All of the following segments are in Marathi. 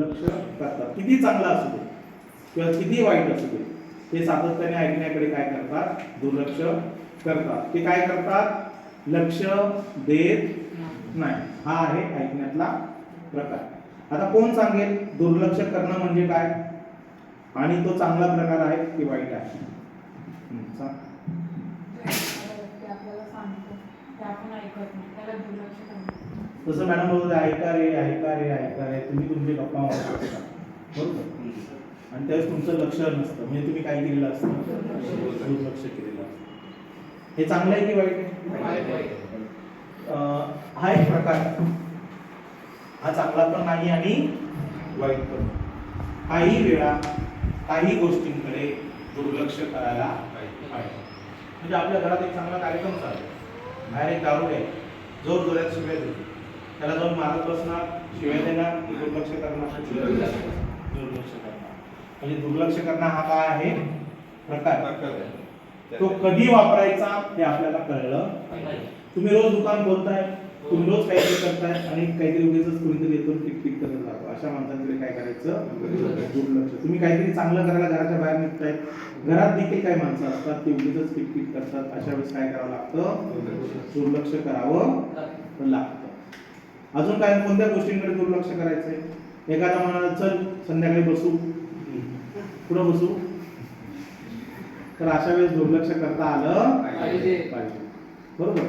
लक्ष करतात. किती चांगला असू दे किंवा किती वाईट असू दे ते सातत्याने ऐकण्याकडे काय करतात? दुर्लक्ष करतात. ते काय करतात? लक्ष देत नाही. हा आहे ऐकण्यातला प्रकार. आता कोण सांगेल? दुर्लक्ष करणं म्हणजे काय? आणि तो चांगला प्रकार आहे की वाईट आहे? सांग. तसं मॅडम बोलत ऐका रे ऐका रे ऐका रे तुम्ही तुमचे गप्पा मारू शकता. बरोबर? आणि त्यावेळेस तुमचं लक्ष नसतं म्हणजे तुम्ही काय केलेलं असतं? दुर्लक्ष केलेलं असतं. हे चांगलं आहे की वाईट आहे? हा एक प्रकार. हा चांगला पण नाही आणि वाईट पण काही वेळा काही गोष्टींकडे दुर्लक्ष करायला पाहिजे. म्हणजे आपल्या घरात एक चांगला कार्यक्रम चालू बाहेर एक दारू आहे. जोर जोरात शिवाय देतो त्याला जाऊन मारत बसणार शिवाय देणार दुर्लक्ष करणार. दुर्लक्ष करणार. म्हणजे दुर्लक्ष करणं हा काय आहे? प्रकार. तो कधी वापरायचा ते आपल्याला कळलं. तुम्ही रोज दुकान बोलताय तुम्ही रोज काहीतरी करताय आणि काहीतरी उगीच कुणीतरी येतो टिक करत राहतो. अशा माणसांकडे काय करायचं? दुर्लक्ष. तुम्ही काहीतरी चांगलं करायला घराच्या बाहेर निघताय. घरात देखील काही माणसं असतात ते उगीच टिक करतात. अशा वेळेस काय करावं लागतं? दुर्लक्ष करावं लागतं. अजून काय कोणत्या गोष्टींकडे दुर्लक्ष करायचंय? एखादा म्हणाला चल संध्याकाळी बसू. पुढं बसू? तर अशा वेळेस दुर्लक्ष करता आलं पाहिजे. पाहिजे बरोबर?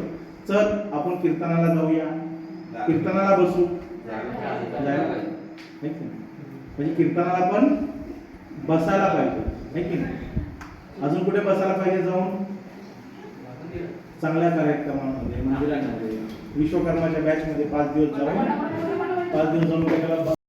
चल आपण कीर्तनाला जाऊया. कीर्तनाला बसू. जायला म्हणजे कीर्तनाला पण बसायला पाहिजे. की नाही? अजून कुठे बसायला पाहिजे जाऊन? चांगल्या कार्यक्रमांमध्ये मंदिरांमध्ये विश्वकर्माच्या बॅच मध्ये पाच दिवस जाऊन पाच दिवस जाऊन त्याला